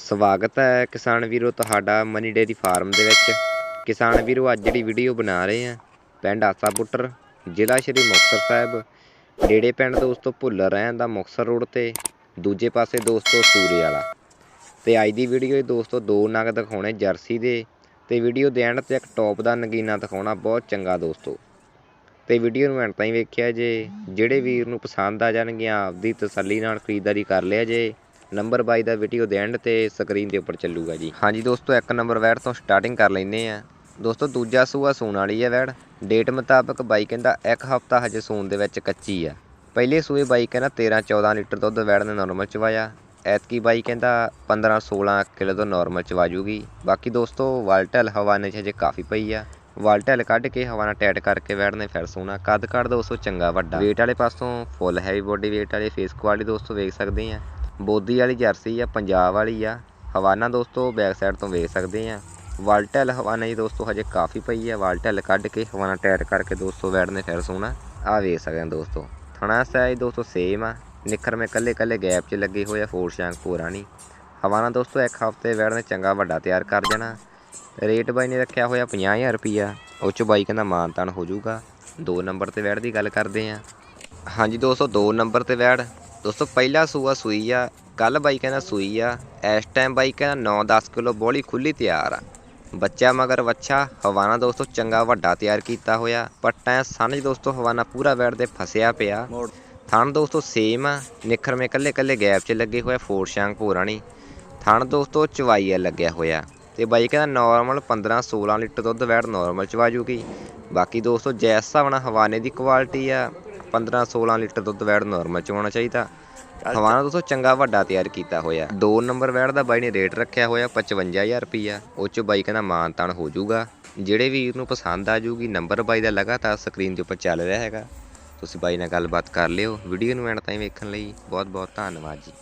ਸਵਾਗਤ ਹੈ ਕਿਸਾਨ ਵੀਰੋ ਤੁਹਾਡਾ ਮਨੀ ਡੇਰੀ ਫਾਰਮ ਦੇ ਵਿੱਚ। ਕਿਸਾਨ ਵੀਰੋ, ਅੱਜ ਜਿਹੜੀ ਵੀਡੀਓ ਬਣਾ ਰਹੇ ਆ ਪਿੰਡ ਆਸਾਪੁੱਟਰ, ਜ਼ਿਲ੍ਹਾ ਸ਼੍ਰੀ ਮੁਕਤਸਰ ਸਾਹਿਬ। ਨੇੜੇ ਪਿੰਡ ਦੋਸਤੋ ਭੁੱਲਰ ਰਹਿਣ ਦਾ ਮੁਕਤਸਰ ਰੋਡ ਤੇ, ਦੂਜੇ ਪਾਸੇ ਦੋਸਤੋ ਸੂਰੇ ਵਾਲਾ। ਤੇ ਅੱਜ ਦੀ ਵੀਡੀਓ ਇਹ ਦੋਸਤੋ ਦੋ ਨਗ ਦਿਖਾਉਣੇ ਜਰਸੀ ਦੇ। ਤੇ ਵੀਡੀਓ ਦੇ ਐਂਡ ਤੇ ਇੱਕ ਟੌਪ ਦਾ ਨਗੀਨਾ ਦਿਖਾਉਣਾ ਬਹੁਤ ਚੰਗਾ ਦੋਸਤੋ। ਤੇ ਵੀਡੀਓ ਨੂੰ ਐਂਡ ਤਾਈਂ ਵੇਖਿਆ ਜੇ, ਜਿਹੜੇ ਵੀਰ ਨੂੰ ਪਸੰਦ ਆ ਜਾਣਗੀਆਂ, ਆਪਦੀ ਤਸੱਲੀ ਨਾਲ ਖਰੀਦਦਾਰੀ ਕਰ ਲਿਆ ਜੇ। ਨੰਬਰ 22 ਦਾ ਵੀਡੀਓ ਦੇ ਐਂਡ ਤੇ ਸਕਰੀਨ ਦੇ ਉੱਪਰ ਚੱਲੂਗਾ ਜੀ। ਹਾਂਜੀ ਦੋਸਤੋ, ਇੱਕ ਨੰਬਰ ਵੈੜ ਤੋਂ ਸਟਾਰਟਿੰਗ ਕਰ ਲੈਨੇ ਆ ਦੋਸਤੋ, ਦੂਜਾ ਸੂਆ ਸੂਣ ਵਾਲੀ ਹੈ ਵੈੜ। ਡੇਟ ਮੁਤਾਬਕ ਬਾਈ ਕਹਿੰਦਾ ਇੱਕ ਹਫਤਾ ਹਜੇ ਸੂਣ ਦੇ ਵਿੱਚ ਕੱਚੀ ਆ। ਪਹਿਲੇ ਸੂਏ ਬਾਈ ਕਹਿੰਦਾ 13 14 ਲੀਟਰ ਦੁੱਧ ਵੈੜ ਨੇ ਨਾਰਮਲ ਚਵਾਇਆ। ਐਤਕੀ ਬਾਈ ਕਹਿੰਦਾ 15 16 ਕਿਲੋ ਤੋਂ ਨਾਰਮਲ ਚਵਾ ਜੂਗੀ ਬਾਕੀ ਦੋਸਤੋ, ਵਾਲਟਲ ਹਵਾਨੇ 'ਚ ਹਜੇ ਕਾਫੀ ਪਈ ਆ। ਵਾਲਟਲ ਕੱਢ ਕੇ ਹਵਾਨਾ ਟੈਟ ਕਰਕੇ ਵੈੜ ਨੇ ਫਿਰ ਸੋਣਾ। ਕੱਦ ਕੱਢ ਦੋਸਤੋ ਚੰਗਾ ਵੱਡਾ। weight ਵਾਲੇ ਪਾਸੋਂ ਫੁੱਲ ਹੈਵੀ ਬੋਡੀ weight ਵਾਲੇ ਫੇਸ ਕੁਆਲਿਟੀ ਦੋਸਤੋ ਵੇਖ ਸਕਦੇ ਆ। ਬੋਦੀ ਵਾਲੀ ਜਰਸੀ ਆ, ਪੰਜਾਬ ਵਾਲੀ ਆ। ਹਵਾਨਾ ਦੋਸਤੋ ਬੈਕ ਸਾਈਡ ਤੋਂ ਵੇਖ ਸਕਦੇ ਆ। ਵਾਲਟਲ ਹਵਾਨਾ ਜੀ ਦੋਸਤੋ, ਹਜੇ ਕਾਫੀ ਪਈ ਆ। ਵਾਲਟਲ ਕੱਢ ਕੇ ਹਵਾਨਾ ਟਾਇਰ ਕਰਕੇ ਦੋਸਤੋ ਵੈੜ ਨੇ ਫਿਰ ਸੋਣਾ। ਆ ਵੇਖ ਸਕਦੇ ਆ ਦੋਸਤੋ। ਥਣਾ ਸਾਈਜ਼ ਦੋਸਤੋ ਸੇਮ ਆ। ਨਿੱਖਰ ਮੇ ਕੱਲੇ ਕੱਲੇ ਗੈਪ 'ਚ ਲੱਗੇ ਹੋਏ ਆ, ਫੋਰ ਸ਼ਾਂਕ ਪੂਰਾ ਨਹੀਂ। ਹਵਾਨਾ ਦੋਸਤੋ ਇੱਕ ਹਫ਼ਤੇ ਵੈੜ ਨੇ ਚੰਗਾ ਵੱਡਾ ਤਿਆਰ ਕਰ ਦੇਣਾ। ਰੇਟ ਬਾਈ ਨੇ ਰੱਖਿਆ ਹੋਇਆ 50000 ਰੁਪਿਆ ਉਹ 'ਚ ਬਾਈ ਕਹਿੰਦਾ ਮਾਨਤਾਨ ਹੋ ਜਾਊਗਾ। ਦੋ ਨੰਬਰ ਤੇ ਵੈੜ ਦੀ ਗੱਲ ਕਰਦੇ ਆ। ਹਾਂਜੀ ਦੋਸਤੋ, ਦੋ ਨੰਬਰ ਤੇ ਵੈੜ ਦੋਸਤੋ ਪਹਿਲਾ ਸੂਆ ਸੂਈ ਆ ਕੱਲ ਬਾਈ ਕਹਿੰਦਾ ਸੂਈ ਆ ਇਸ ਟਾਈਮ ਬਾਈ ਕਹਿੰਦਾ 9-10 ਕਿਲੋ ਬੋਲੀ ਖੁੱਲੀ ਤਿਆਰ ਆ। ਬੱਚਾ ਮਗਰ ਵੱਛਾ ਹਵਾਨਾ ਦੋਸਤੋ ਚੰਗਾ ਵੱਡਾ ਤਿਆਰ ਕੀਤਾ ਹੋਇਆ ਪੱਟਾਂ ਸੰਜ ਦੋਸਤੋ ਹਵਾਨਾ ਪੂਰਾ ਵੈੜ ਦੇ ਫਸਿਆ ਪਿਆ। ਥਣ ਦੋਸਤੋ ਸੇਮ ਆ ਨਿਖਰ ਮੇ ਕੱਲੇ ਕੱਲੇ ਗੈਪ 'ਚ ਲੱਗੇ ਹੋਇਆ ਫੋਰ ਸ਼ਾਂਕ ਪੂਰਾਣੀ ਥਣ ਦੋਸਤੋ ਚਵਾਈ ਆ ਲੱਗਿਆ ਹੋਇਆ ਤੇ ਬਾਈ ਕਹਿੰਦਾ ਨਾਰਮਲ 15 16 ਲੀਟਰ ਦੁੱਧ ਵੈੜ ਨਾਰਮਲ ਚਵਾ ਜੂਗੀ। ਬਾਕੀ ਦੋਸਤੋ ਜੈਸ ਹਿਸਾਬ ਨਾਲ ਹਵਾਨੇ ਦੀ ਕੁਆਲਿਟੀ ਆ 15 16 ਲੀਟਰ ਦੁੱਧ ਵੈੜ ਨਾਰਮਲ ਚਵਾਉਣਾ ਚਾਹੀਦਾ। ਹਵਾਨਾ ਦੋਸਤੋ, ਚੰਗਾ ਵੱਡਾ ਤਿਆਰ ਕੀਤਾ ਹੋਇਆ। ਦੋ ਨੰਬਰ ਵੈੜ ਦਾ ਬਾਈ ਨੇ ਰੇਟ ਰੱਖਿਆ ਹੋਇਆ 55000 ਰੁਪਈਆ। ਉਹ ਚ ਬਾਈ ਕਹਿੰਦਾ ਮਾਨ ਤਾਨ ਹੋ ਜਾਊਗਾ। ਜਿਹੜੇ ਵੀ ਨੂੰ ਪਸੰਦ ਆ ਜੂਗੀ ਨੰਬਰ ਬਾਈ ਦਾ ਲਗਾਤਾਰ ਸਕਰੀਨ ਦੇ ਉੱਪਰ ਚੱਲ ਰਿਹਾ ਹੈਗਾ। ਤੁਸੀਂ ਬਾਈ ਨਾਲ ਗੱਲਬਾਤ ਕਰ ਲਿਓ। ਵੀਡੀਓ ਨੂੰ ਐਂਡ ਤਾਈਂ ਵੇਖਣ ਲਈ ਬਹੁਤ ਬਹੁਤ ਧੰਨਵਾਦ ਜੀ।